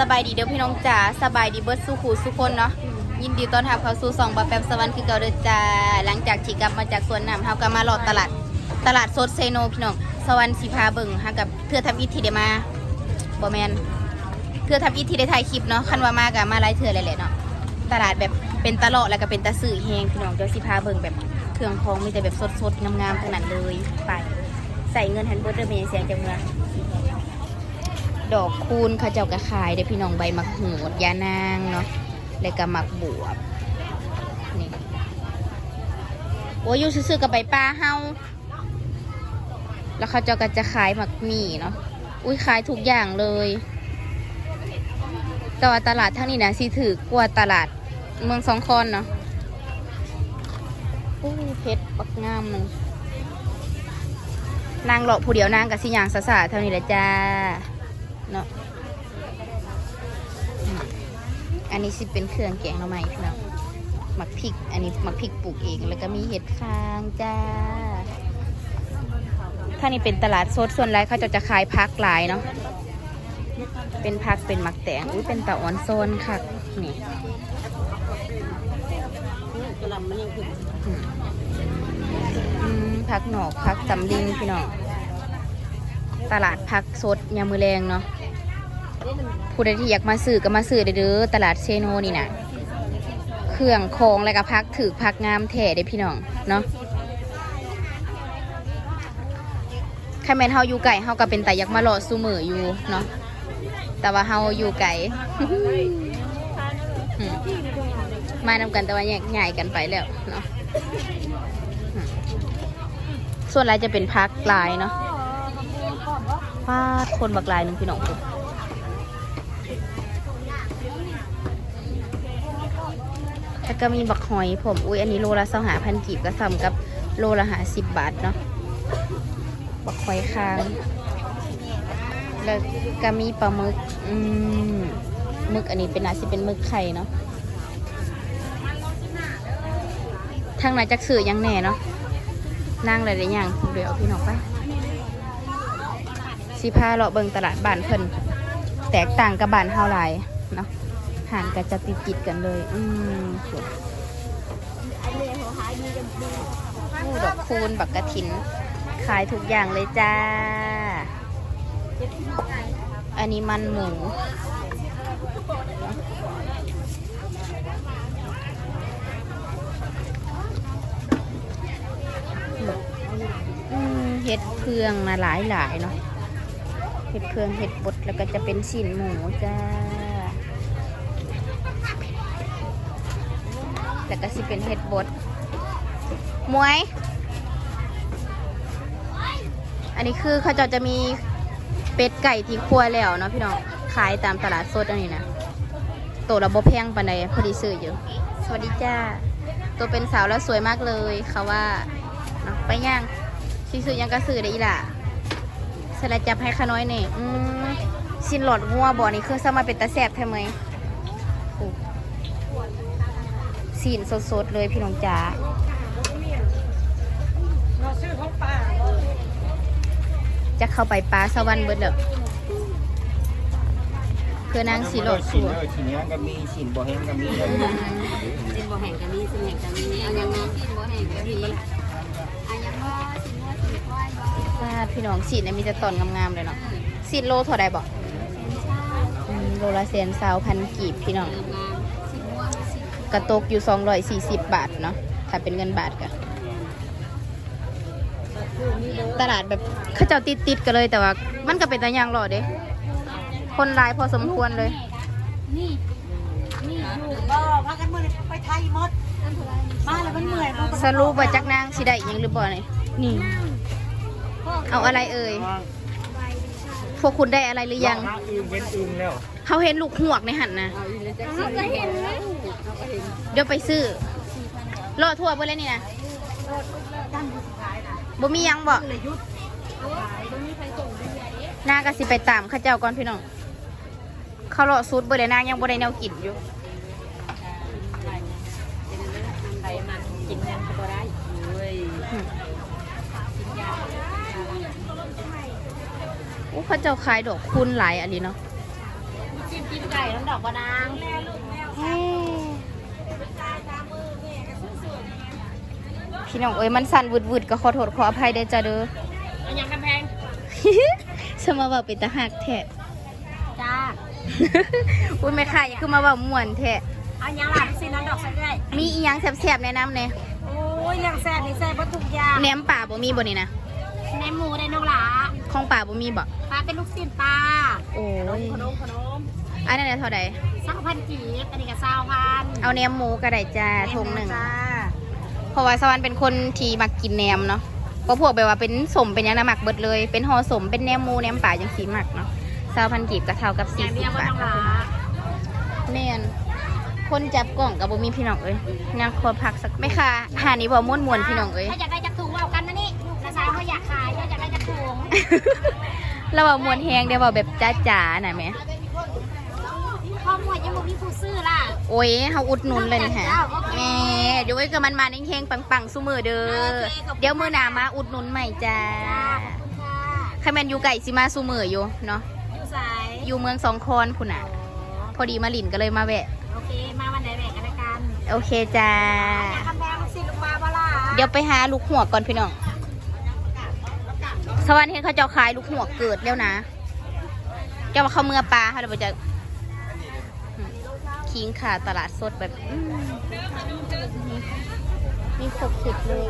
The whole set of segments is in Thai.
สบายดีเด้อพี่น้องจ๋าสบายดีเบิร์ดสู้ขูสู้คนเนาะยินดีต้อนรับเข้าสู่สองบะแปมสวรรค์คือเก่าเด้อจ้าหลังจากที่กลับมาจากสวนน้ำเฮาก็มาหลอดตลาดตลาดสดเซโนพี่น้องสวรรค์สีพาเบิ่งหากับเพื่อทำอิที่ได้มาบ่แมนเพื่อทำอิที่ได้ถ่ายคลิปเนาะคันว่ามากับมาหลายเทื่อเลยแหละเนาะตลาดแบบเป็นตลาดแล้วก็เป็นตะสื่อแฮงพี่น้องเดี๋ยวสิพาเบิ่งแบบเครื่องของมีแต่แบบสดๆงามๆทั้งนั้นเลยไป ใส่เงินหันเบิร์ดเด้อมีเสียงจังเมือง ดอกคูณเขาเจ้ากระขายได้อพี่น้องใบมักหูดยานางเนาะแล้วก็มักบวบนี่โอ้ยอยู่ซื่อๆกับใบปลาเฮาแล้วเขาเจ้าก็จะขายหมักหมี่เนาะอุ้ยขายทุกอย่างเลย แต่ว่าตลาดทั้งนี้นะสิถือกว่าตลาดเมืองสองคอนเนาะอู้เพชรปักงามนึงนางเลาะผู้เดียวนางกับสิยางสะสาเท่านี้แหละจ้า เนาะอันนี้สิเป็นเครื่องแกงหน่อไม้พี่น้องหมักพริก อันนี้หมักพริกปลูกเอง แล้วก็มีเห็ดฟางจ้า ถ้านี่เป็นตลาดสดส่วนไรเขาจะจะขายพักหลายเนาะ เป็นพักเป็นหมักแตงอุ้ยเป็นตะออนโซนค่ะ นี่พักหนอกพักตำลิงพี่น้อง ตลาดพักสดยามมือแรงเนาะ ผู้ใดที่อยากมาซื้อก็มาซื้อเด้อตลาดเชโนนี่นะเครื่องของแล้วก็พักถือพักงามแท้เด้พี่น้องเนาะใครแมนเฮาอยู่ไก่เฮาก็เป็นแต่อยากมาหลอดซูมืออยู่เนาะแต่ว่าเฮาอยู่ไก่มานำกันแต่ว่าแยกย้ายกันไปแล้วเนาะส่วนหลายจะเป็นพักลายเนาะฟาดคนบักลายหนึ่งพี่น้อง แล้วก็มีบักหอยผมอุ้ยอันนี้โลละสองหาพันกีบก็ซ้ำกับโลละหาสิบบาทเนาะบักหอยคางแล้วก็มีปลาหมึกอืมหมึกอันนี้เป็นอาจสิเป็นหมึกไข่เนาะทางไหนจักสื่อยังแหน่เนาะนั่งอะไรได้ยังเดี๋ยวพี่น้องไปสิพาเลาเบิงตลาดบ้านเพิ่นแตกต่างกับบ้านเฮาหลายเนาะ ห่างกันจะติดติดกันเลย อืมสวยผู้ดอกคูณบักกระถิน ขายทุกอย่างเลยจ้า อันนี้มันหมูเห็ดเพืองนะหลายหลายๆเนาะ เห็ดเพืองเห็ดบดแล้วก็จะเป็นชิ้นหมูจ้า แล้วก็สิเป็นเห็ดบดมวย อันนี้คือเขาเจะจะมีเป็ดไก่ที่คั่วแล้วเนาะพี่น้อง ขายตามตลาดสดอันนี้นะตัวระบบแพงปานใดพอดีซื้ออยู่ สวัสดีจ้า ตัวเป็นสาวแล้วสวยมากเลยเขาว่าเนาะไปย่างสิซื้อยังก็ซื้อได้อีหล่ะสลัดจับให้ขาน้อยเนี่ยอืมสินหลอดงัวบ่อนี่คือสมาเป็นตาแสบใช่ไหมโอ้ สีนสดๆเลยพี่น้องจ๋าเราซื้อของป้าจะเข้าไปปลาสวรรค์เบิดเด้อเพื่อนางสีโลดสัวเออสินเนี้ยก็มีสินบ่แห้งก็มีสินบ่แห่งกันนี้สินแห่งกันนี้เอายังไงสินบ่แห่งกันนี้เอายังว่าสินว่าสินควายบ่าพี่น้องสีนเนี่ยมีแต่ตอนงามๆเลยเนาะสีโลเท่าใดบอกโลละเซนซาวพันกีบพี่น้อง กระตกอยู่240 บาทเนาะถ้าเป็นเงินบาทก็ตลาดแบบเขาเจ้าติดติดๆกันเลยแต่ว่ามันก็เป็นตะยางหล่อเด้คนหลายพอสมควรเลย นี่นี่อยู่บ่พากันมือไปไทยหมดมาแล้วมันเหนื่อยบ่สรุปว่าจักนางสิได้อิหยังหรือบ่เนี่ยนี่ เอาอะไรเอ่ย พวกคุณได้อะไรหรือยังถ้าอึ้งเว้นอึ้งแล้วเขาเห็นลูกหวกในหันนะเอาอีแล้วจักสิก็เห็นแล้วเดี๋ยวไปซื้อรอทั่วเพื่อนนี่นะบ่มีหยังบ่นางก็สิไปตามเข้าเจ้าก่อนพี่น้องเขาเลาะซุดบ่ได้นางยังบ่ได้แนวกินอยู่ไปมันกินกันก็บ่ได้เว้ย อู้เขาเจ้าขายดอกคูณหลายอันนี้เนาะเกินไก่น้ำดอกบะนางเฮ้พี่น้องเอ้ยมันสั่นวืดๆก็ขอโทษขออภัยได้อจ้ะเด้อเอายังกำแพงสมาว่าเป็นตาหักแท้จ้าอุ้ยแม่ค่ะอย่าคือมาเว่าม่วนแท้เอายังหลับสิน้ำดอกใส่ได้มีอีหยังแซ่บๆแนะนำเนี่ยโอ้ยเรื่องแซ่บนี่แซ่บบ่ทุกอย่างแหนมป่าบ่มีบ่นี่นะ ในหมูในนกหลาของป่าบ่มีบ่ปลาเป็นลูกชิ้นปลาโอ้ยขนมขนมอันนั้นน่ะเท่าใดสักพันกีบอันนี้ก็เศร้าพันเอาแหนมหมูก็ได้จ้าทงหนึ่งจ้าเพราะว่าสวรรค์เป็นคนที่มักกินแหนมเนาะเพราะพวกแบบว่าเป็นสมเป็นหยังนะมักเบิดเลย เป็นห่อสมเป็นแหนมหมูแหนมป่าจังสีมักเนาะสาวพันกีบก็เท่ากับอสี่ย่างสิเดียวบบ่บาทต้องหลาแม่นคนจับกล่องกับบ่มีพี่น้องเอ้ยนางขอพักสักไม่ค่ะหานี้บ่ม่วนม่วนๆพี่น้องเอ้ยถ้าอยากได้ เราว่ามวนแฮงได้บ่แบบจ้าๆน่ะแม่ข้อมูลยังบ่มีผู้ซื้อล่ะโอ้ยเฮาอุดหนุนเลยนี่ฮะโอเคแม่เดี๋ยวไว้กับมันมาเฮงๆปังๆซุมือเด้อโอเคขอบคุณเดี๋ยวมื้อหน้ามาอุดหนุนใหม่จ้าจ้าขอบคุณค่ะใครแม่นอยู่ไก่สิมาซุมืออยู่เนาะอยู่สายอยู่เมืองสองคอนพุ่นน่ะ พอดีมาหลินก็เลยมาแวะ โอเค มาวันไหนแบ่งกันละกันโอเคจ้าคำแพงสิลูกมาบ่ล่ะ เดี๋ยวไปหาลูกหัวก่อนพี่น้อง สวรรค์เห็นเขาเจ้าขายลูกหัวเกิดแล้วนะ เจ้าว่าเขาเมื่อปลาเขาเดี๋ยวจะคิงขาตลาดสดแบบมีครบสุดเลย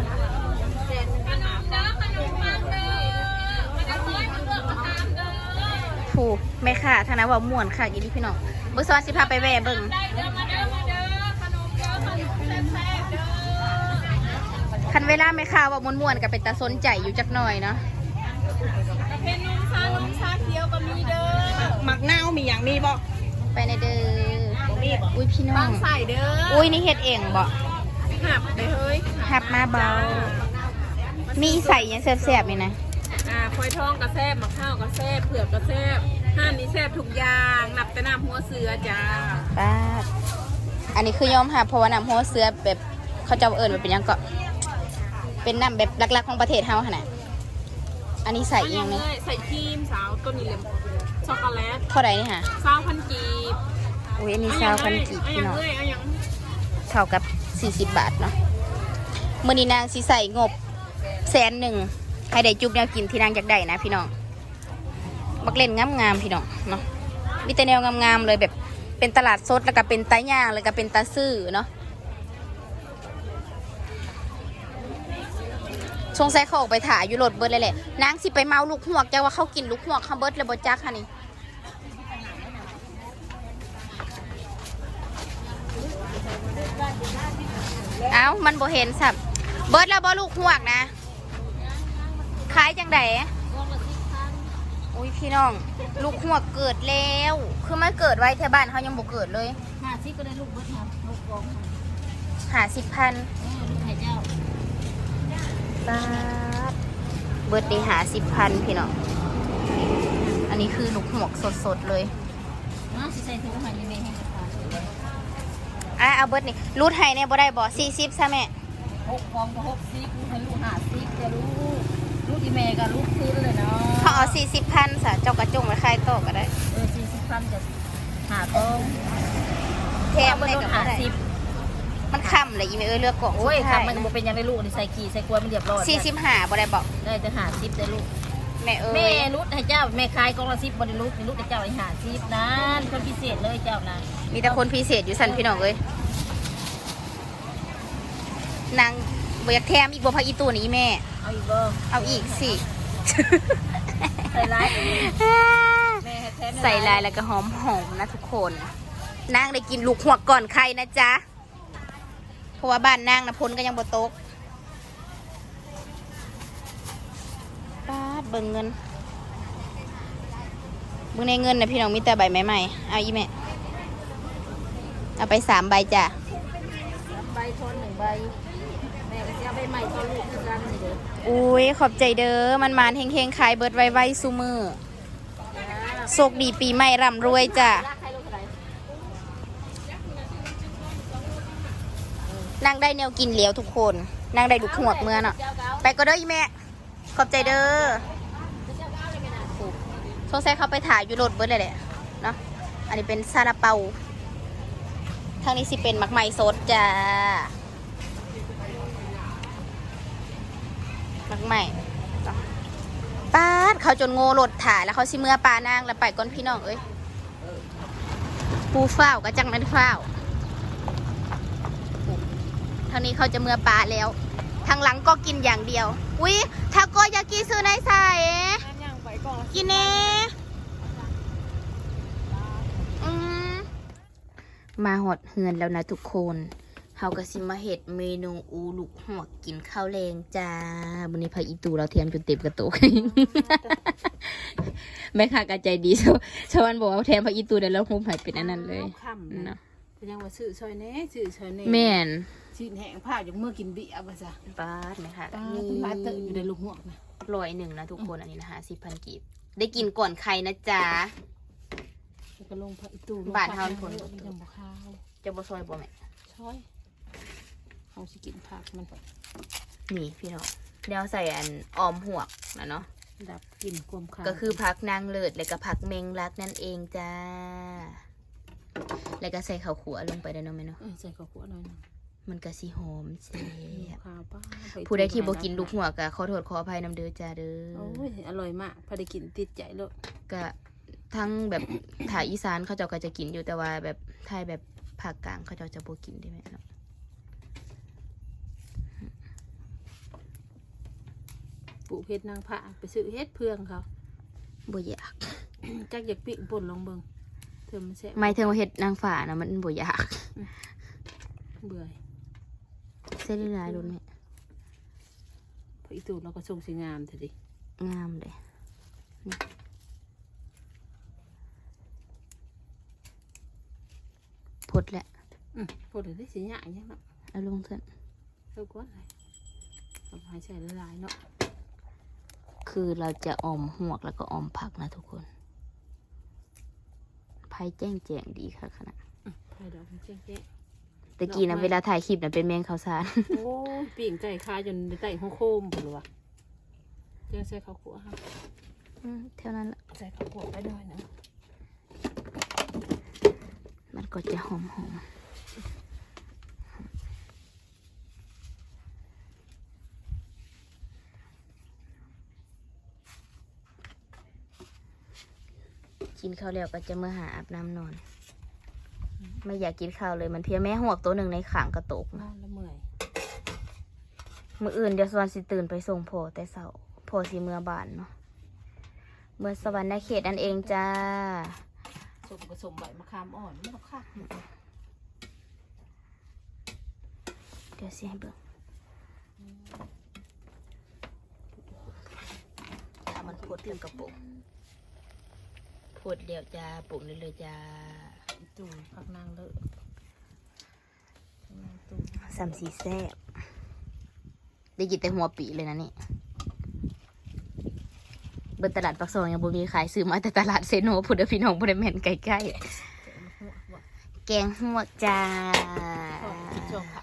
ถูกไหม่ค่ะทางนั้นว่าม่วนค่ะยินดีพี่น้องเบุษวาสิพาไปแวะเบิ่งคันเวลาไม่ค่ะว่าม่วนๆกับเป็นตาสนใจอยู่จักหน่อยเนาะ หมักนาวมีอย่างนี้บ่ไปในเด้อมีบ่อุ้ยพี่น้องใส่เด้ออุ้ยนี่เฮ็ดเองบ่หับเลยเฮ้ยหับมาเบา มีใส่หยังแซ่บๆนี่นะอ่าพลอยทองกระแซบมะข้าวกระแซบเผือกกระแซบห้านนี้แซบทุกอย่างนับแต่น้ำหัวเสือจ้าป้าดอันนี้คือยอมหับเพราะว่าน้ำหัวเสือแบบเขาเจะเอิญมันเป็นหยังก็เป็นน้ำแบบหลักๆของประเทศเฮาขนาด อันนี้ใส่อีกอยังเลนึงยใส่ครีมสาวต้นนี้เลยช็อกโกแลตเท่าไหร่นี่ค่ะสาวพันกีบอุ้ยอันนี้ซาวพันกีบเอาพี่อย่างน้องเลยเอาอย่างเท่ากับ 40 บาทเนาะมื่อนี้นางสิใส่งบแสนหนึ่งให้ได้จุบแนวกินที่นางอยากได้นะพี่น้องบักเล่นงามๆพี่น้องเนาะมีแต่แนวงามๆเลยแบบเป็นตลาดสดแล้วก็เป็นตาย่างแล้วก็เป็นตาซื่อเนาะ ชงใส่เขาออกไปถ่ายอยู่รถเบิร์ดเลยแหละนางสิไปเมาลูกหวกจะว่าเขากินลูกหวกเขาเบิร์ดเลยบจักค่ะนี่เอ้ามันบ่เห็นสับเบิร์ดแล้วบ่ลูกหวกนะขายจังไดอุ้ยพี่น้อง ลูกหวกเกิดแล้ว คือมันเกิดไว้แถวบ้านเขายังบ่เกิดเลยหาซิก็ได้ลูกเบิดครับลูกกองหาสิบพันเออลูกไข่เจ้า บาทเบิร์ดได้หาสิบพันพี่น้องอันนี้คือลูกหวกสดๆเลยเนาะสิใส่ถุงอาหารยังไงให้กับเขาอะเอาเบิร์ดนี่รูดให้เนี่ยบ่ได้บ่สี่สิบซะแม่หกกองก็หกซิกลูกให้ลูกหาซิกจะลูกลูกอีเมย์กับลูกคืนเลยเนาะเขาเอาสี่สิบพันสะเจ้ากระจงไปขายต่อก็ได้เออสี่สิบพันจะหาต้มแถมเลยกับหาบ่ได้สิบมันค่ำเลยอีเมเออเลือกกล่องโอ้ยสุดค่ะท้ายมันบ่เป็นยังไงลูกนี่ใส่กี่ใส่กล้วยมันเรียบร้อยสี่สิบหาบ่ได้บอกได้แต่หาซิปได้ลูก แม่เอ้แม่ยรุดให้เจ้าแม่ขายกองละซิบบริลุกนี่ลูกให้เจ้าไอ้หาซิปนั้นคนพิเศษเลยเจ้านะมีแต่คนพิเศษอยู่สันพี่น้องเอ้ยนางบอยากแถมอีกบ่พักอีตัวนี้แม่ เอาอีกบ่เอาอีกสิ ใส่ร้ายแม่ให้แท้ใส่ลายแล้วก็หอมหอมๆนะทุกคนนางได้กินลูกหัวก่อนใครนะจ๊ะ เพราะว่าบ้านนางนะพลก็ยังบ่ตกป้าดเบิ่งเงินเบิ่งในเงินนะพี่น้องมีแต่ใบใหม่ๆเอาอีแม่เอาไปสามใบจ้ะใบทอนหนึ่งใบแม่ก็จะเอาใบใหม่ทอนลูกคือกันนี่เด้ออุ้ยขอบใจเด้อมันมานเฮงๆขายเบิดไวๆซูมือโชคดีปีใหม่ร่ำรวยจ้ะ รักใครลูกอะไร นางได้แนวกินเลี้ยวทุกคนนางได้ลูกหวกเมื่อนาะไปก็เด้ออีแม่ ขอบใจเด้อสงสัยเขาไปถ่ายอยู่รถเบิดเลยแหละเนาะอันนี้เป็นซาลาเปาทางนี้สิเป็นมักไหม้สดจ้ามักไหม้ป้าดเขาจนโง่รถถ่ายแล้วเขาสิเมื่อปลานางแล้วไปก้นพี่น้องเอ้ยปูเฝ้าก็จังนั้นเฝ้า ทางนี้เขาจะเมื่อปลาแล้ว ทางหลังก็กินอย่างเดียว อุ้ยทาโกยากิซื้อในใส่ย่างไปก่อนกินเน่อืมมาหอดเฮือนแล้วนะทุกคนเฮาก็สิมาเฮ็ดเมนูอูลูกหัวกกินข้าวแรงจ้าวันนี้พาอีตูเราเทียมจนเต็มกระตุกแม่ค้ากระใจดีชาวชาวบ้านบอกว่าแทนพระอีตูเดี๋ยวเราหุบใหายเป็นอันนั้นเลยค่ำเนาะเป็น ยังว่าซื้อซอยแหน่ซื้อซอยแหน่แม่นชิ้นแห้งผ้าอย่างเมื่อกินเบียร์ป่ะจ้ะปาดไหมคะตานี่ตุ้มตาเตออยู่ในลูกหัวนะร้อยหนึ่งนะทุกคนอันนี้นะคะสิบพันกีบได้กินก่อนใครนะจ๊ะแล้วก็ลงพระอีตู้บาทเฮาผลยังบ่ข้าวจะบ่ซอยบ่แม่ช้อยเอาสิกินผักมันนี่พี่น้องเดี๋ยวใส่อันออมหวกนะเนาะดับกลิ่นความคาวก็คือผักนางเลิศแล้วก็ผักเมงลักนั่นเองจ้า แล้วก็ใส่ข้าวขัวลงไปด้วยเนาะแม่เนาะเออใส่ข้าวคั่วหน่อยหนึงมันก็สิหอมแซ่บข้าวป้าไปผู้ใดที่บ่กินลูกหัวก็ขอโทษขออภัยนำเด้อจ้าเด้โอ้อยอร่อยมากพอได้กินติดใจเลยก็ทั้งแบบถ่ายอีสานเขาเจ้าก็จะกินอยู่แต่ว่าแบบไทยแบบภาคกลางเขาเจ้าจะบ่กินได้ไหมเนาะปลูกเฮ็ดนางผ้าไปซื้อเฮ็ดเพื่องเขาบ่อยาก จักอยากปิ้งป่นลองเบิ่ง เธอมันแซ่บหมายถึงว่าเฮ็ดนางฟ้านะมันบ่อยากเบื่อเส้นลายๆรุ่นนี้พออีตูเราก็ส่งสีงามเถอะดิงามเลยนี่พดแหละอืมพอเดี๋ยวได้สีหยาอย่างเงี้ยเนาะเอาลงเถอะเท่าก้อนเลยเอาไปใส่ละลายๆเนาะคือเราจะออมหวกแล้วก็ออมผักนะทุกคน ไพ่แจ้งแจงดีค่ะขนาดไผ่ดอกมันเจ๊งตะกี้นะเวลาถ่ายคลิปนะเป็นแมงข้าวสารๆโอ้ยปิ้งไก่คาจนได้ไต่หัวโคมหมดเลยวะเดี๋ยวใส่ข้าวคั่วค่ะอืมเท่านั้นละใส่ข้าวคั่วไปหน่อยหนึง มันก็จะหอมหอม กินข้าวแล้วก็จะมาหาอาบน้ำนอน ไม่อยากกินข้าวเลยมันเพลียแม่หวกตัวหนึ่งในขางกระตกนนะอนแล้วเมื่อยมื่ออื่นเดี๋ยวสวรรค์สิตื่นไปส่งพ่อแต่เสาพ่อสิเมื่อบานเนาะเมื่อสวรรค์ในเขตนั่นเองจ้า สมผสมใบมะขามอ่อนไม่ต้องค่ะเดี๋ยวสิให้เบิ่งถ้ามันพดถึงกระปุก พดเดี๋ยวจ้าปุ่มเลยๆจ้าอีตูผักนางเลอะผักนางตูสามสีแซ่บได้กินแต่หัวปีเลยนะนี่เบิดตลาดปักซอยยังบ่มีขายซื้อมาแต่ตลาดเซโนพุดเดอพี่น้องพุดเดแมนใกล้แกะมะหัวว่ะๆแกงหวกจ้าชอบกินชอบค่ะ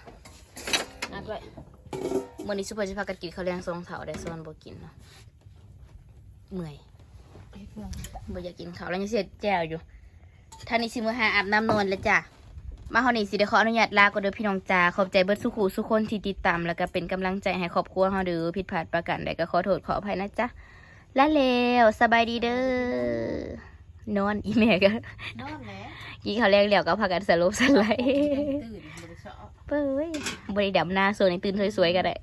นัดไว้มื่อนี้ซุปเปอร์จะพากันกินข้าวแรงทรงเถาได้ส่วนบ่กินเนาะเมื่อยเฮ็ดเพื่อง บ่อยากกินข้าวแล้วยังเสียแจ่วอยู่ท่านี้สิมือหาอาบน้ำนอนแล้วจ้ะ มาเฮานี่สิได้ขออนุญาตลาก็เด้อพี่น้องจ้าขอบใจเบิดสุขูสุคนที่ติดตามแล้วก็เป็นกำลังใจให้ครอบครัวเฮาเด้อผิดพลาดประการใดก็ขอโทษขออภัยนะจ๊ะลาแล้วสบายดีเด้อนอนอีแม่ก็นอนแล้วกินข้าวแรงแล้วก็พากันสลบสไลด์ตื่นบริษัทเป้ยบ่ได้ดำหน้าสวยนี่ตื่นสวยๆก็ได้